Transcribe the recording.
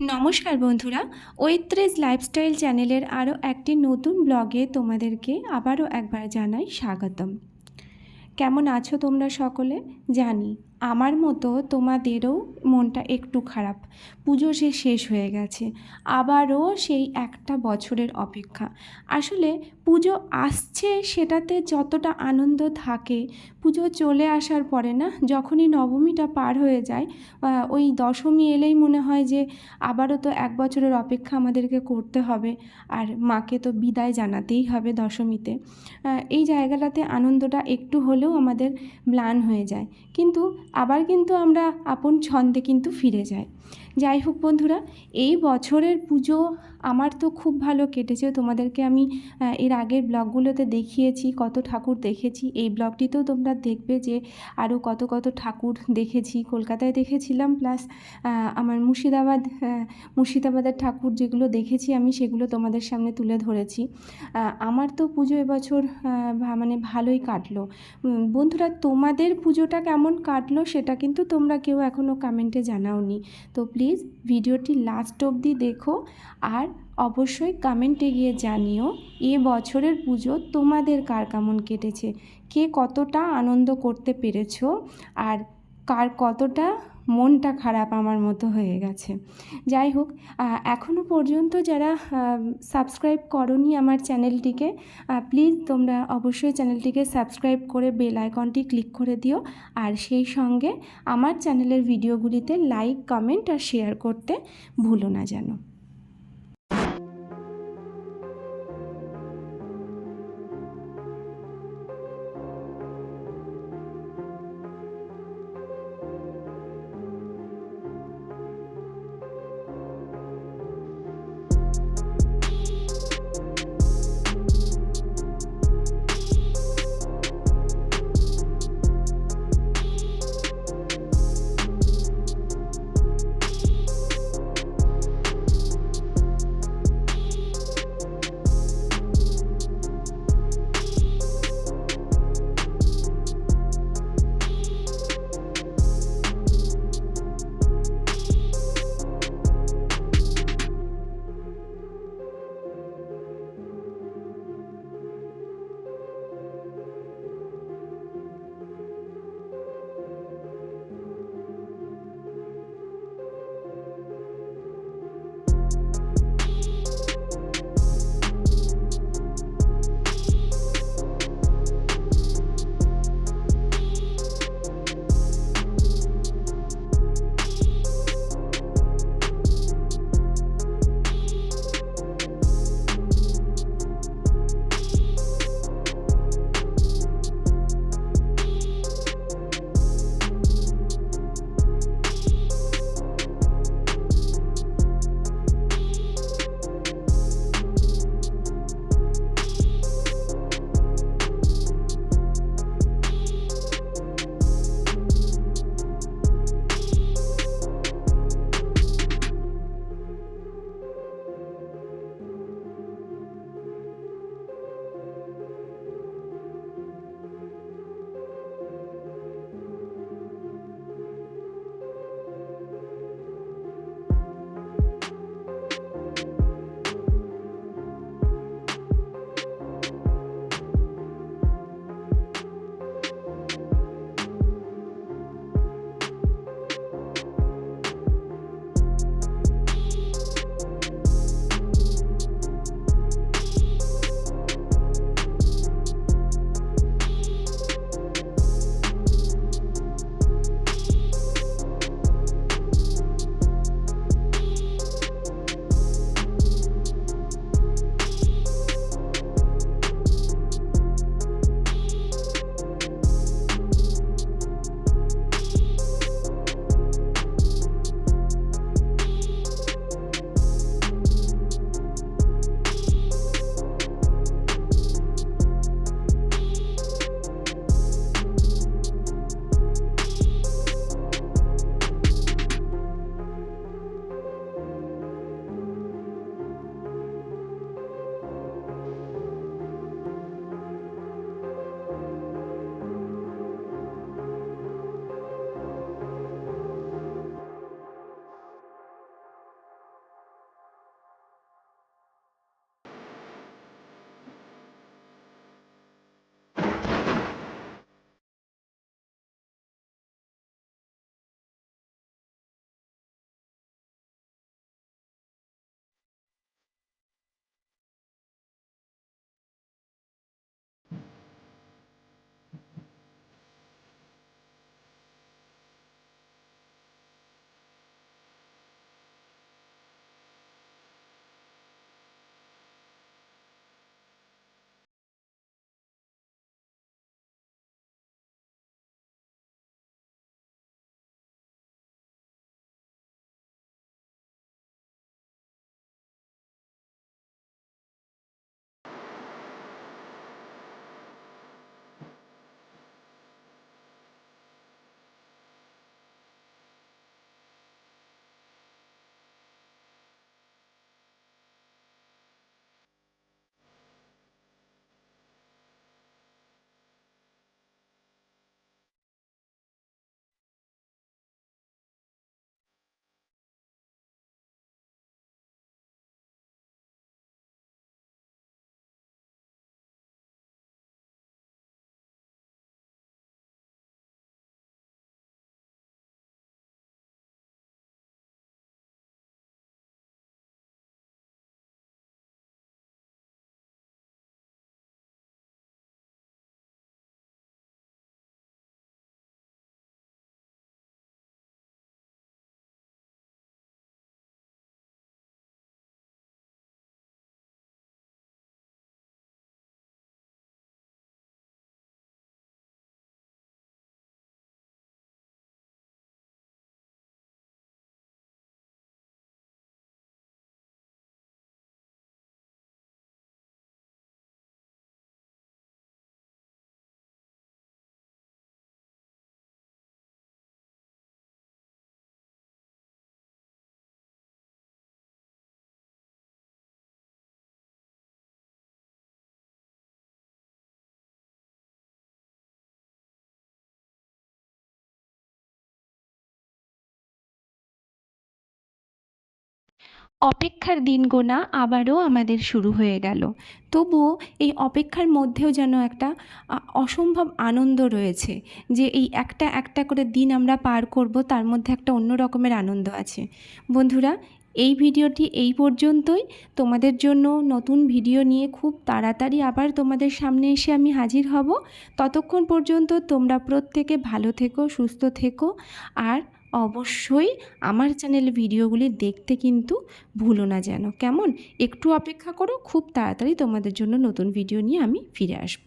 নমস্কার বন্ধুরা, ওয়েত্রেজ লাইফস্টাইল চ্যানেলের আরও একটি নতুন ব্লগে তোমাদেরকে আবারও একবার জানাই স্বাগতম। কেমন আছো তোমরা সকলে? জানি আমার মতো তোমাদেরও মনটা একটু খারাপ। পুজো সে শেষ হয়ে গেছে, আবারও সেই একটা বছরের অপেক্ষা। আসলে পুজো আসছে সেটাতে যতটা আনন্দ থাকে, পুজো চলে আসার পরে না, যখনই নবমীটা পার হয়ে যায় ওই দশমী এলেই মনে হয় যে আবারও তো এক বছরের অপেক্ষা আমাদেরকে করতে হবে, আর মাকে তো বিদায় জানাতেই হবে দশমীতে। এই জায়গাটাতে আনন্দটা একটু হলেও আমাদের ম্লান হয়ে যায়। কিন্তু আবার কিন্তু আমরা আপন ছন্দে কিন্তু ফিরে যাই। যাই হোক বন্ধুরা, এই বছরের পুজো আমার তো খুব ভালো কেটেছে। তোমাদেরকে আমি এর আগের ব্লগগুলোতে দেখিয়েছি, কত ঠাকুর দেখেছি। এই ব্লগটিতেও তোমরা দেখবে যে আরও কত কত ঠাকুর দেখেছি। কলকাতায় দেখেছিলাম প্লাস আমার মুর্শিদাবাদ মুর্শিদাবাদের ঠাকুর যেগুলো দেখেছি আমি, সেগুলো তোমাদের সামনে তুলে ধরেছি। আমার তো পুজো এবছর মানে ভালোই কাটলো। বন্ধুরা, তোমাদের পুজোটা কেমন কাটলো সেটা কিন্তু তোমরা কেউ এখনও কমেন্টে জানাওনি। তো প্লিজ ভিডিওটি লাস্ট অবধি দেখো আর অবশ্যই কমেন্টে গিয়ে জানিও, এ বছরের পুজো তোমাদের কার কেমন কেটেছে? কে কতটা আনন্দ করতে পেরেছ? আর কার কতটা মনটা খারাপ আমার মতো হয়ে গেছে। যাই হোক এখনও পর্যন্ত যারা সাবস্ক্রাইব করনি আমার চ্যানেলটিকে প্লিজ তোমরা অবশ্যই চ্যানেলটিকে সাবস্ক্রাইব করে বেল আইকনটি ক্লিক করে দিও। আর সেই সঙ্গে আমার চ্যানেলের ভিডিওগুলিতে লাইক কমেন্ট আর শেয়ার করতে ভুলো না যেন। অপেক্ষার দিন গোনা আবারও আমাদের শুরু হয়ে গেল। তবুও এই অপেক্ষার মধ্যেও যেন একটা অসম্ভব আনন্দ রয়েছে যে এই একটা একটা করে দিন আমরা পার করব, তার মধ্যে একটা অন্য রকমের আনন্দ আছে। বন্ধুরা, এই ভিডিওটি এই পর্যন্তই। তোমাদের জন্য নতুন ভিডিও নিয়ে খুব তাড়াতাড়ি আবার তোমাদের সামনে এসে আমি হাজির হব। ততক্ষণ পর্যন্ত তোমরা প্রত্যেকে ভালো থেকো, সুস্থ থেকো। আর অবশ্যই আমার চ্যানেল ভিডিওগুলি দেখতে কিন্তু ভুলো না যেন। কেমন? একটু অপেক্ষা করো, খুব তাড়াতাড়ি তোমাদের জন্য নতুন ভিডিও নিয়ে আমি ফিরে আসব।